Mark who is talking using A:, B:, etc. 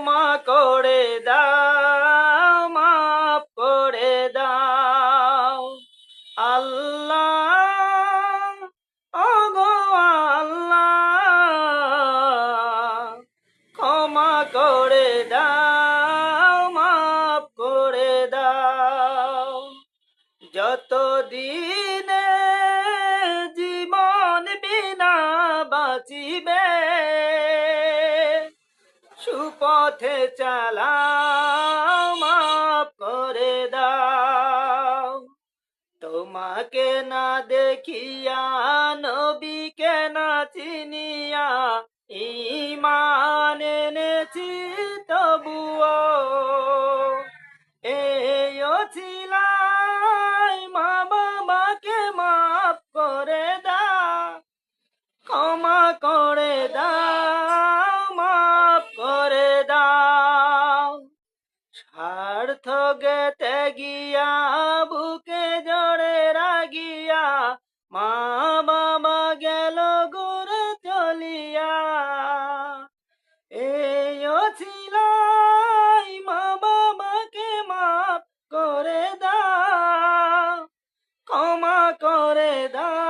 A: ক্ষমা করে দাও, মাফ করে দাও। আল্লাহ, ওগো আল্লাহ, ক্ষমা করে দাও, মাফ করে দাও। যত দিনে জীবন বিনা বাঁচিবে সুপথে চালাও মাফ করে দাও। তোমাকে না দেখিয়া নবীকে না চিনিয়া ইমান এনেছি, তবুও ছিলাই মা বাবাকে মাফ করে দা ক্ষমা করে দাও। স্বার্থ গেতে গিয়া, বুকে জড়ে রাগিয়া, মা বাবা গেল গোরে চলিয়া। এও ছিল মা বাবাকে মাফ করে দাও, ক্ষমা করে দাও।